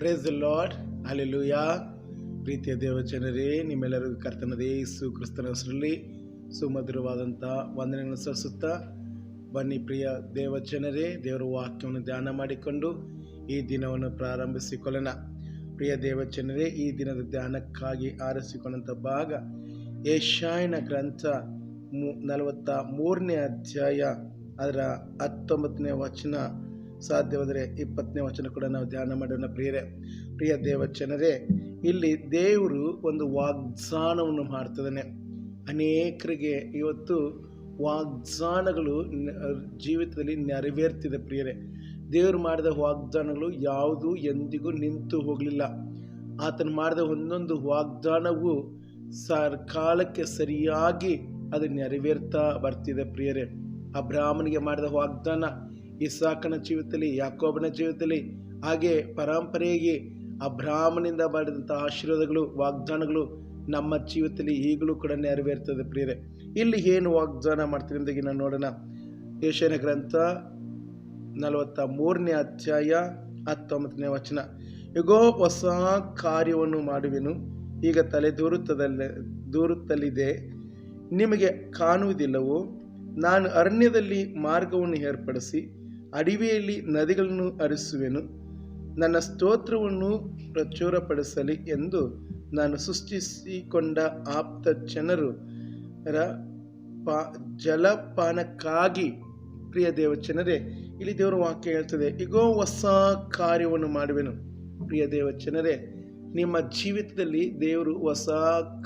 Praise lord ಲೂಯಾ ಪ್ರೀತಿಯ ದೇವಜನರೇ ನಿಮ್ಮೆಲ್ಲರಿಗೂ ಕರ್ತನದೇ ಯೇಸು ಕ್ರಿಸ್ತನ ಹೆಸರಲ್ಲಿ ಸುಮಧುರವಾದಂಥ ವಂದನೆಯನ್ನು ಸಲ್ಲಿಸುತ್ತಾ ಬನ್ನಿ ಪ್ರಿಯ ದೇವಜನರೇ ದೇವರ ವಾಕ್ಯವನ್ನು ಧ್ಯಾನ ಮಾಡಿಕೊಂಡು ಈ ದಿನವನ್ನು ಪ್ರಾರಂಭಿಸಿಕೊಳ್ಳೋಣ. ಪ್ರಿಯ ದೇವಜನರೇ ಈ ದಿನದ ಧ್ಯಾನಕ್ಕಾಗಿ ಆರಿಸಿಕೊಂಡಂಥ ಭಾಗ ಏಷಾಯನ ಗ್ರಂಥ ಮೂ ನಲವತ್ತ ಮೂರನೇ ಅಧ್ಯಾಯ, ಅದರ ಹತ್ತೊಂಬತ್ತನೇ ವಚನ. ಸಾಧ್ಯವಾದರೆ ಇಪ್ಪತ್ತನೇ ವಚನ ಕೂಡ ನಾವು ಧ್ಯಾನ ಮಾಡೋಣ ಪ್ರಿಯರೇ. ಪ್ರಿಯ ದೇವಚನರೇ ಇಲ್ಲಿ ದೇವರು ಒಂದು ವಾಗ್ದಾನವನ್ನು ಮಾಡ್ತಿದ್ದಾನೆ. ಅನೇಕರಿಗೆ ಇವತ್ತು ವಾಗ್ದಾನಗಳು ಜೀವಿತದಲ್ಲಿ ನೆರವೇರ್ತಿದೆ ಪ್ರಿಯರೇ. ದೇವರು ಮಾಡಿದ ವಾಗ್ದಾನಗಳು ಯಾವುದು ಎಂದಿಗೂ ನಿಂತು ಹೋಗಲಿಲ್ಲ. ಆತನು ಮಾಡಿದ ಒಂದೊಂದು ವಾಗ್ದಾನವು ಸರ್, ಕಾಲಕ್ಕೆ ಸರಿಯಾಗಿ ಅದು ನೆರವೇರ್ತಾ ಬರ್ತಿದೆ ಪ್ರಿಯರೇ. ಅಬ್ರಾಹ್ಮನಿಗೆ ಮಾಡಿದ ವಾಗ್ದಾನ ಇಸಾಕನ ಜೀವಿತದಲ್ಲಿ, ಯಾಕೋಬನ ಜೀವಿತದಲ್ಲಿ, ಹಾಗೆ ಪರಂಪರೆಯಾಗಿ ಅಬ್ರಾಹ್ಮನಿಂದ ಮಾಡಿದಂಥ ಆಶೀರ್ವಾದಗಳು, ವಾಗ್ದಾನಗಳು ನಮ್ಮ ಜೀವಿತದಲ್ಲಿ ಈಗಲೂ ಕೂಡ ನೆರವೇರ್ತದೆ ಪ್ರಿಯರೇ. ಇಲ್ಲಿ ಏನು ವಾಗ್ದಾನ ಮಾಡ್ತೀನಿ ಅಂದಾಗಿ ನಾನು ನೋಡೋಣ. ಯಶನ ಗ್ರಂಥ ನಲವತ್ತ ಮೂರನೇ ಅಧ್ಯಾಯ ಹತ್ತೊಂಬತ್ತನೇ ವಚನ. ಈಗೋ ಹೊಸ ಕಾರ್ಯವನ್ನು ಮಾಡುವೆನು. ಈಗ ತಲೆ ದೂರುತ್ತದಲ್ಲ, ದೂರುತ್ತಲಿದೆ. ನಿಮಗೆ ಕಾಣುವುದಿಲ್ಲವೋ? ನಾನು ಅರಣ್ಯದಲ್ಲಿ ಮಾರ್ಗವನ್ನು ಏರ್ಪಡಿಸಿ ಅಡವಿಯಲ್ಲಿ ನದಿಗಳನ್ನು ಹರಿಸುವೆನು. ನನ್ನ ಸ್ತೋತ್ರವನ್ನು ಪ್ರಚುರಪಡಿಸಲಿ ಎಂದು ನಾನು ಸೃಷ್ಟಿಸಿಕೊಂಡ ಆಪ್ತ ಜನರು ಪಾ, ಜಲಪಾನಕ್ಕಾಗಿ. ಪ್ರಿಯ ದೇವಚನರೇ ಇಲ್ಲಿ ದೇವರ ವಾಕ್ಯ ಹೇಳ್ತದೆ ಈಗೋ ಹೊಸ ಕಾರ್ಯವನ್ನು ಮಾಡುವೆನು. ಪ್ರಿಯ ದೇವಚನರೇ ನಿಮ್ಮ ಜೀವಿತದಲ್ಲಿ ದೇವರು ಹೊಸ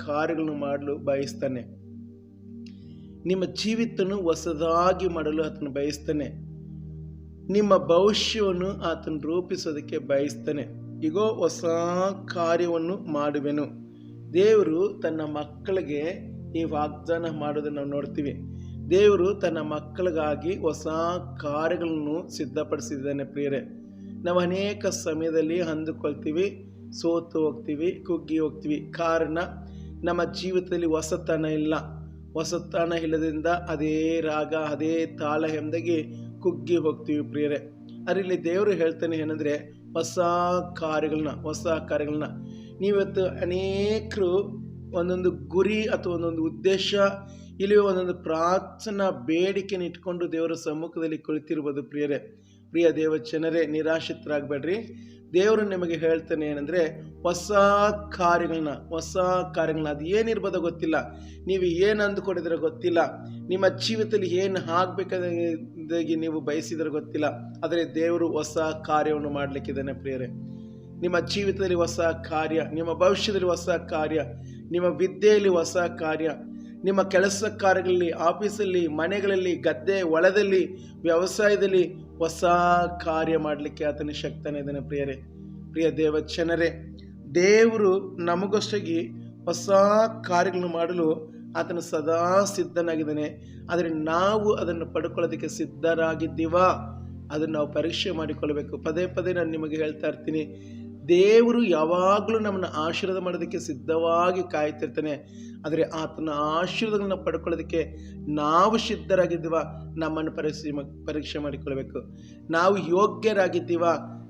ಕಾರ್ಯಗಳನ್ನು ಮಾಡಲು ಬಯಸ್ತಾನೆ. ನಿಮ್ಮ ಜೀವಿತನು ಹೊಸದಾಗಿ ಮಾಡಲು ಆತನು ಬಯಸ್ತಾನೆ. ನಿಮ್ಮ ಭವಿಷ್ಯವನ್ನು ಆತನು ರೂಪಿಸೋದಕ್ಕೆ ಬಯಸ್ತಾನೆ. ಈಗೋ ಹೊಸ ಕಾರ್ಯವನ್ನು ಮಾಡುವೆನು. ದೇವರು ತನ್ನ ಮಕ್ಕಳಿಗೆ ಈ ವಾಗ್ದಾನ ಮಾಡೋದನ್ನು ನಾವು ನೋಡ್ತೀವಿ. ದೇವರು ತನ್ನ ಮಕ್ಕಳಿಗಾಗಿ ಹೊಸ ಕಾರ್ಯಗಳನ್ನು ಸಿದ್ಧಪಡಿಸಿದ್ದಾನೆ ಪ್ರಿಯರೇ. ನಾವು ಅನೇಕ ಸಮಯದಲ್ಲಿ ಅಂದುಕೊಳ್ತೀವಿ, ಸೋತು ಹೋಗ್ತೀವಿ, ಕುಗ್ಗಿ ಹೋಗ್ತೀವಿ. ಕಾರಣ, ನಮ್ಮ ಜೀವಿತದಲ್ಲಿ ಹೊಸತನ ಇಲ್ಲ. ಹೊಸತನ ಇಲ್ಲದಿಂದ ಅದೇ ರಾಗ, ಅದೇ ತಾಳ ಎಂದಾಗಿ ಕುಗ್ಗಿ ಹೋಗ್ತೀವಿ ಪ್ರಿಯರೇ. ಅದರಲ್ಲಿ ದೇವರು ಹೇಳ್ತಾನೆ ಏನಂದರೆ, ಹೊಸ ಕಾರ್ಯಗಳನ್ನ ಹೊಸ ಕಾರ್ಯಗಳನ್ನ. ನೀವತ್ತು ಅನೇಕರು ಒಂದೊಂದು ಗುರಿ ಅಥವಾ ಒಂದೊಂದು ಉದ್ದೇಶ ಇಲ್ಲಿ ಒಂದೊಂದು ಪ್ರಾರ್ಥನಾ ಬೇಡಿಕೆನ ಇಟ್ಕೊಂಡು ದೇವರ ಸಮ್ಮುಖದಲ್ಲಿ ಕುಳಿತಿರ್ಬೋದು ಪ್ರಿಯರೇ. ಪ್ರಿಯ ದೇವ ಜನರೇ ನಿರಾಶ್ರಿತರಾಗಬೇಡ್ರಿ. ದೇವರು ನಿಮಗೆ ಹೇಳ್ತಾನೆ ಏನಂದ್ರೆ, ಹೊಸ ಕಾರ್ಯಗಳನ್ನ ಹೊಸ ಕಾರ್ಯಗಳನ್ನ, ಅದು ಏನಿರ್ಬೋದೋ ಗೊತ್ತಿಲ್ಲ. ನೀವು ಏನು ಅಂದುಕೊಂಡಿದ್ರೆ ಗೊತ್ತಿಲ್ಲ. ನಿಮ್ಮ ಜೀವಿತದಲ್ಲಿ ಏನು ಆಗಬೇಕಾಗಿ ನೀವು ಬಯಸಿದ್ರೆ ಗೊತ್ತಿಲ್ಲ. ಆದರೆ ದೇವರು ಹೊಸ ಕಾರ್ಯವನ್ನು ಮಾಡಲಿಕ್ಕಿದ್ದಾನೆ ಪ್ರಿಯರೇ. ನಿಮ್ಮ ಜೀವಿತದಲ್ಲಿ ಹೊಸ ಕಾರ್ಯ, ನಿಮ್ಮ ಭವಿಷ್ಯದಲ್ಲಿ ಹೊಸ ಕಾರ್ಯ, ನಿಮ್ಮ ವಿದ್ಯೆಯಲ್ಲಿ ಹೊಸ ಕಾರ್ಯ, ನಿಮ್ಮ ಕೆಲಸ ಕಾರ್ಯಗಳಲ್ಲಿ, ಆಫೀಸಲ್ಲಿ, ಮನೆಗಳಲ್ಲಿ, ಗದ್ದೆ, ಹೊಲದಲ್ಲಿ, ವ್ಯವಸಾಯದಲ್ಲಿ ಹೊಸ ಕಾರ್ಯ ಮಾಡಲಿಕ್ಕೆ ಆತನ ಶಕ್ತನೇ ಇದ್ದಾನೆ ಪ್ರಿಯರೇ. ಪ್ರಿಯ ದೇವಚನರೇ, ದೇವರು ನಮಗೋಷ್ಟಾಗಿ ಹೊಸ ಕಾರ್ಯಗಳನ್ನು ಮಾಡಲು ಆತನು ಸದಾ ಸಿದ್ಧನಾಗಿದ್ದಾನೆ. ಆದರೆ ನಾವು ಅದನ್ನು ಪಡ್ಕೊಳ್ಳೋದಕ್ಕೆ ಸಿದ್ಧರಾಗಿದ್ದೀವಾ? ಅದನ್ನು ನಾವು ಪರೀಕ್ಷೆ ಮಾಡಿಕೊಳ್ಬೇಕು ಪದೇ ಪದೇ ನಾನು ನಿಮಗೆ ಹೇಳ್ತಾ ಇರ್ತೀನಿ. ದೇವರು ಯಾವಾಗಲೂ ನಮ್ಮನ್ನು ಆಶೀರ್ವಾದ ಮಾಡೋದಕ್ಕೆ ಸಿದ್ಧವಾಗಿ ಕಾಯ್ತಿರ್ತಾನೆ. ಆದರೆ ಆತನ ಆಶೀರ್ವಾದಗಳನ್ನ ಪಡ್ಕೊಳ್ಳೋದಕ್ಕೆ ನಾವು ಸಿದ್ಧರಾಗಿದ್ದೀವ, ನಮ್ಮನ್ನು ಪರೀಕ್ಷೆ ಪರೀಕ್ಷೆ ಮಾಡಿಕೊಳ್ಬೇಕು ನಾವು ಯೋಗ್ಯರಾಗಿದ್ದೀವ,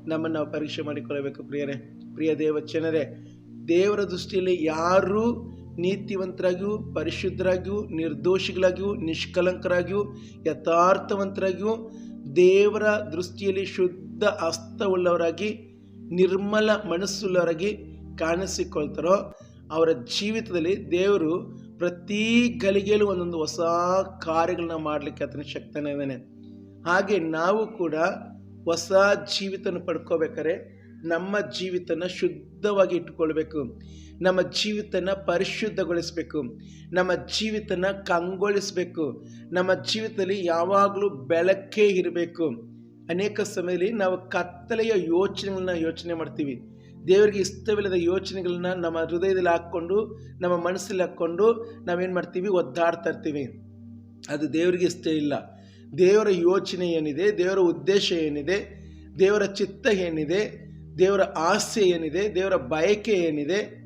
ನಮ್ಮನ್ನು ನಾವು ಪರೀಕ್ಷೆ ಮಾಡಿಕೊಳ್ಳಬೇಕು ಪ್ರಿಯರೇ. ಪ್ರಿಯ ದೇವಚನರೇ ದೇವರ ದೃಷ್ಟಿಯಲ್ಲಿ ಯಾರೂ ನೀತಿವಂತರಾಗಿಯೂ, ಪರಿಶುದ್ಧರಾಗಿಯೂ, ನಿರ್ದೋಷಿಗಳಾಗಿಯೂ, ನಿಷ್ಕಲಂಕರಾಗಿಯೂ, ಯಥಾರ್ಥವಂತರಾಗಿಯೂ ದೇವರ ದೃಷ್ಟಿಯಲ್ಲಿ ಶುದ್ಧ ಹಸ್ತವುಳ್ಳವರಾಗಿ ನಿರ್ಮಲ ಮನಸ್ಸುಳ್ಳವರಾಗಿ ಕಾಣಿಸಿಕೊಳ್ತಾರೋ, ಅವರ ಜೀವಿತದಲ್ಲಿ ದೇವರು ಪ್ರತಿ ಗಳಿಗೆಯಲ್ಲೂ ಒಂದೊಂದು ಹೊಸ ಕಾರ್ಯಗಳನ್ನ ಮಾಡಲಿಕ್ಕೆ ಆತನ ಶಕ್ತನೇ ಇದ್ದಾನೆ. ಹಾಗೆ ನಾವು ಕೂಡ ಹೊಸ ಜೀವಿತನ ಪಡ್ಕೋಬೇಕಾದ್ರೆ ನಮ್ಮ ಜೀವಿತನ ಶುದ್ಧವಾಗಿ ಇಟ್ಟುಕೊಳ್ಬೇಕು. ನಮ್ಮ ಜೀವಿತನ ಪರಿಶುದ್ಧಗೊಳಿಸಬೇಕು. ನಮ್ಮ ಜೀವಿತನ ಕಂಗೊಳಿಸಬೇಕು. ನಮ್ಮ ಜೀವಿತದಲ್ಲಿ ಯಾವಾಗಲೂ ಬೆಳಕೇ ಇರಬೇಕು. ಅನೇಕ ಸಮಯದಲ್ಲಿ ನಾವು ಕತ್ತಲೆಯ ಯೋಚನೆಗಳನ್ನ ಯೋಚನೆ ಮಾಡ್ತೀವಿ. ದೇವರಿಗೆ ಇಷ್ಟವಿಲ್ಲದ ಯೋಚನೆಗಳನ್ನ ನಮ್ಮ ಹೃದಯದಲ್ಲಿ ಹಾಕ್ಕೊಂಡು, ನಮ್ಮ ಮನಸ್ಸಲ್ಲಿ ಹಾಕ್ಕೊಂಡು ನಾವೇನು ಮಾಡ್ತೀವಿ? ಒದ್ದಾಡ್ತಾ ಇರ್ತೀವಿ. ಅದು ದೇವರಿಗೆ ಇಷ್ಟ ಇಲ್ಲ. ದೇವರ ಯೋಚನೆ ಏನಿದೆ? ದೇವರ ಉದ್ದೇಶ ಏನಿದೆ? ದೇವರ ಚಿತ್ತ ಏನಿದೆ? ದೇವರ ಆಸೆ ಏನಿದೆ? ದೇವರ ಬಯಕೆ ಏನಿದೆ?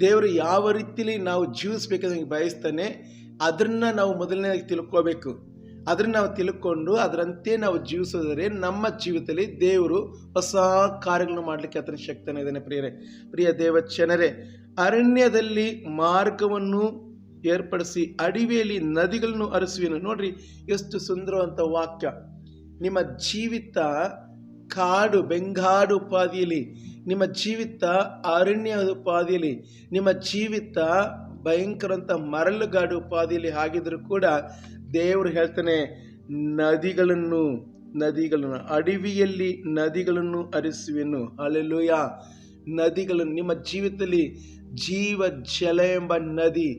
ದೇವರು ಯಾವ ರೀತಿಲಿ ನಾವು ಜೀವಿಸ್ಬೇಕಂತ ಬಯಸ್ತಾನೆ, ಅದನ್ನು ನಾವು ಮೊದಲನೇದಾಗಿ ತಿಳ್ಕೋಬೇಕು. ಅದನ್ನು ನಾವು ತಿಳ್ಕೊಂಡು ಅದರಂತೆ ನಾವು ಜೀವಿಸೋದರೆ ನಮ್ಮ ಜೀವಿತದಲ್ಲಿ ದೇವರು ಹೊಸ ಕಾರ್ಯಗಳನ್ನು ಮಾಡಲಿಕ್ಕೆ ಆತನ ಶಕ್ತನ ಇದ್ದಾನೆ ಪ್ರಿಯರೇ. ಪ್ರಿಯ ದೇವಚನರೇ ಅರಣ್ಯದಲ್ಲಿ ಮಾರ್ಗವನ್ನು ಏರ್ಪಡಿಸಿ ಅಡಿವೆಯಲ್ಲಿ ನದಿಗಳನ್ನು ಅರಸುವೆನು. ನೋಡ್ರಿ, ಎಷ್ಟು ಸುಂದರವಂತ ವಾಕ್ಯ. ನಿಮ್ಮ ಜೀವಿತ ಕಾಡು, ಬೆಂಗಾಡು ಉಪಾದಿಯಲ್ಲಿ ನಿಮ್ಮ ಜೀವಿತ ಅರಣ್ಯ ಉಪಾದಿಯಲ್ಲಿ ನಿಮ್ಮ ಜೀವಿತ ಭಯಂಕರಂತ ಮರಳುಗಾಡು ಉಪಾದಿಯಲ್ಲಿ ಆಗಿದ್ರು ಕೂಡ ದೇವರು ಹೇಳ್ತಾನೆ, ನದಿಗಳನ್ನು ನದಿಗಳನ್ನು, ಅಡವಿಯಲ್ಲಿ ನದಿಗಳನ್ನು ಅರಿಸುವೆನು. ಅಲೆಲುಯ ನದಿಗಳನ್ನು ನಿಮ್ಮ ಜೀವಿತದಲ್ಲಿ ಜೀವ ಜಲ ಎಂಬ ನದಿ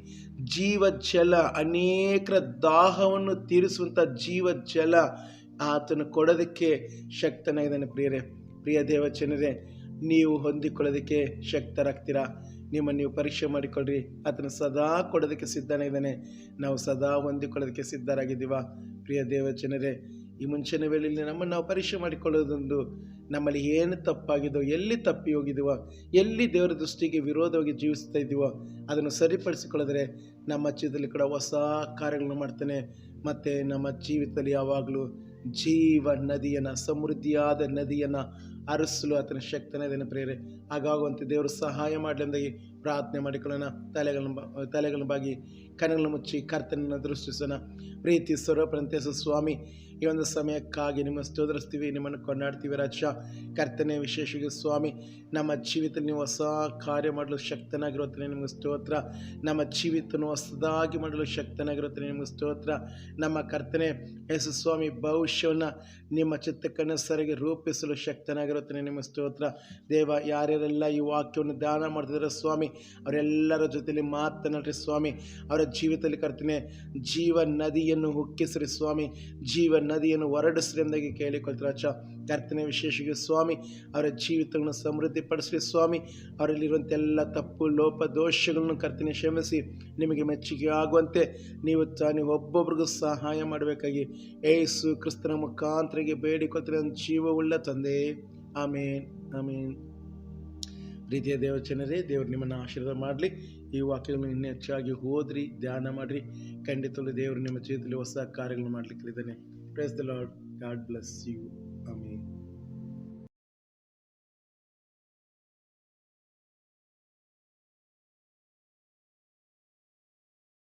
ಜೀವ ಜಲ ಅನೇಕರ ದಾಹವನ್ನು ತೀರಿಸುವಂಥ ಜೀವ ಜಲ ಆತನು ಕೊಡೋದಕ್ಕೆ ಶಕ್ತನಾಗಿದ್ದಾನೆ ಪ್ರಿಯರೇ. ಪ್ರಿಯ ದೇವಚನರೇ ನೀವು ಹೊಂದಿಕೊಳ್ಳೋದಕ್ಕೆ ಶಕ್ತರಾಗ್ತೀರಾ? ನಿಮ್ಮನ್ನು ನೀವು ಪರೀಕ್ಷೆ ಮಾಡಿಕೊಳ್ಳ್ರಿ. ಆತನು ಸದಾ ಕೊಡೋದಕ್ಕೆ ಸಿದ್ಧನೇ ಇದ್ದಾನೆ. ನಾವು ಸದಾ ಹೊಂದಿಕೊಳ್ಳೋದಕ್ಕೆ ಸಿದ್ಧರಾಗಿದ್ದೀವ. ಪ್ರಿಯ ದೇವಚನರೇ ಈ ಮುಂಚಿನ ವೇಳೆಯಲ್ಲಿ ನಮ್ಮನ್ನು ನಾವು ಪರೀಕ್ಷೆ ಮಾಡಿಕೊಳ್ಳೋದೊಂದು ನಮ್ಮಲ್ಲಿ ಏನು ತಪ್ಪಾಗಿದೋ ಎಲ್ಲಿ ತಪ್ಪಿ ಹೋಗಿದ್ದೀವೋ, ಎಲ್ಲಿ ದೇವರ ದೃಷ್ಟಿಗೆ ವಿರೋಧವಾಗಿ ಜೀವಿಸ್ತಾ ಇದ್ದೀವೋ, ಅದನ್ನು ಸರಿಪಡಿಸಿಕೊಳ್ಳೋದ್ರೆ ನಮ್ಮ ಜೀವಿತದಲ್ಲಿ ಕೂಡ ಹೊಸ ಕಾರ್ಯಗಳನ್ನು ಮಾಡ್ತಾನೆ. ಮತ್ತು ನಮ್ಮ ಜೀವಿತದಲ್ಲಿ ಯಾವಾಗಲೂ ಜೀವ ನದಿಯನ್ನು ಸಮೃದ್ಧಿಯಾದ ನದಿಯನ್ನು ಹರಿಸಲು ಆತನ ಶಕ್ತನೇ ಅದನ್ನು ಪ್ರೇರೆ ಹಾಗಾಗುವಂತೆ ದೇವರು ಸಹಾಯ ಮಾಡಲೆಂದಾಗಿ ಪ್ರಾರ್ಥನೆ ಮಾಡಿಕೊಳ್ಳೋಣ. ತಲೆಗಳನ್ನು ತಲೆಗಳನ್ನು ಬಾಗಿ. ಕಣ್ಣುಗಳನ್ನು ಮುಚ್ಚಿ ಕರ್ತನನ್ನು ದೃಷ್ಟಿಸೋಣ. ಪ್ರೀತಿ ಸ್ವರೂಪನಂತೆ ಸ್ವಾಮಿ, ಈ ಒಂದು ಸಮಯಕ್ಕಾಗಿ ನಿಮ್ಮ ಸ್ತೋದರಿಸ್ತೀವಿ ನಿಮ್ಮನ್ನು ಕೊಂಡಾಡ್ತೀವಿ ರಾಜ. ಕರ್ತನೆ, ವಿಶೇಷವಾಗಿ ಸ್ವಾಮಿ, ನಮ್ಮ ಜೀವಿತ ನೀವು ಹೊಸ ಕಾರ್ಯ ಮಾಡಲು ಶಕ್ತನಾಗಿರುತ್ತೆ ನಿಮಗೆ ಸ್ತೋತ್ರ. ನಮ್ಮ ಜೀವಿತನು ಹೊಸದಾಗಿ ಮಾಡಲು ಶಕ್ತನಾಗಿರುತ್ತೆ ನಿಮಗೆ ಸ್ತೋತ್ರ. ನಮ್ಮ ಕರ್ತನೆ, ಯೇಸು ಸ್ವಾಮಿ, ಭವಿಷ್ಯವನ್ನು ನಿಮ್ಮ ಚಿತ್ತಕ್ಕನುಸಾರಿಗೆ ರೂಪಿಸಲು ಶಕ್ತನಾಗಿರುತ್ತೆ ನಿಮ್ಮ ಸ್ತೋತ್ರ. ದೇವ, ಯಾರ್ಯಾರೆಲ್ಲ ಈ ವಾಕ್ಯವನ್ನು ದಾನ ಮಾಡ್ತಿದ್ದಾರೆ ಸ್ವಾಮಿ, ಅವರೆಲ್ಲರ ಜೊತೆಯಲ್ಲಿ ಮಾತನಾಡ್ರಿ ಸ್ವಾಮಿ. ಅವರ ಜೀವಿತದಲ್ಲಿ ಕರ್ತನೆ, ಜೀವ ನದಿಯನ್ನು ಹುಕ್ಕಿಸ್ರಿ ಸ್ವಾಮಿ, ಜೀವ ನದಿಯನ್ನು ಹೊರಡಿಸ್ರಿ ಎಂದಾಗಿ ಕೇಳಿಕೊಳ್ತಾರೆ. ಅಚ್ಚ, ಕರ್ತನೆ ವಿಶೇಷವಾಗಿ ಸ್ವಾಮಿ, ಅವರ ಜೀವಿತಗಳನ್ನು ಸಮೃದ್ಧಿಪಡಿಸ್ರಿ ಸ್ವಾಮಿ. ಅವರಲ್ಲಿರುವಂಥ ಎಲ್ಲ ತಪ್ಪು, ಲೋಪ, ದೋಷಗಳನ್ನು ಕರ್ತನೆ ಕ್ಷಮಿಸಿ. ನಿಮಗೆ ಮೆಚ್ಚುಗೆ ಆಗುವಂತೆ ನೀವು ತ ನೀವು ಒಬ್ಬೊಬ್ರಿಗೂ ಸಹಾಯ ಮಾಡಬೇಕಾಗಿ ಏಸು ಕ್ರಿಸ್ತನ ಮುಖಾಂತರಿಗೆ ಬೇಡಿಕೊಳ್ತಾರೆ ಜೀವವುಳ್ಳ ತಂದೆ. ಆಮೇನ್ ಆಮೇನ್. ಪ್ರೀತಿಯ ದೇವಚನರೇ ದೇವರು ನಿಮ್ಮನ್ನು ಆಶೀರ್ವಾದ ಮಾಡಲಿ. ಈ ವಾಕ್ಯಗಳನ್ನು ಇನ್ನೂ ಹೆಚ್ಚಾಗಿ ಓದ್ರಿ ಧ್ಯಾನ ಮಾಡಿರಿ. ಖಂಡಿತವಾಗ್ಲೂ ದೇವರು ನಿಮ್ಮ ಜೀವಿತದಲ್ಲಿ ಹೊಸ ಕಾರ್ಯಗಳನ್ನು ಮಾಡಲಿಕ್ಕೆ ಇದ್ದಾನೆ praise the Lord God bless you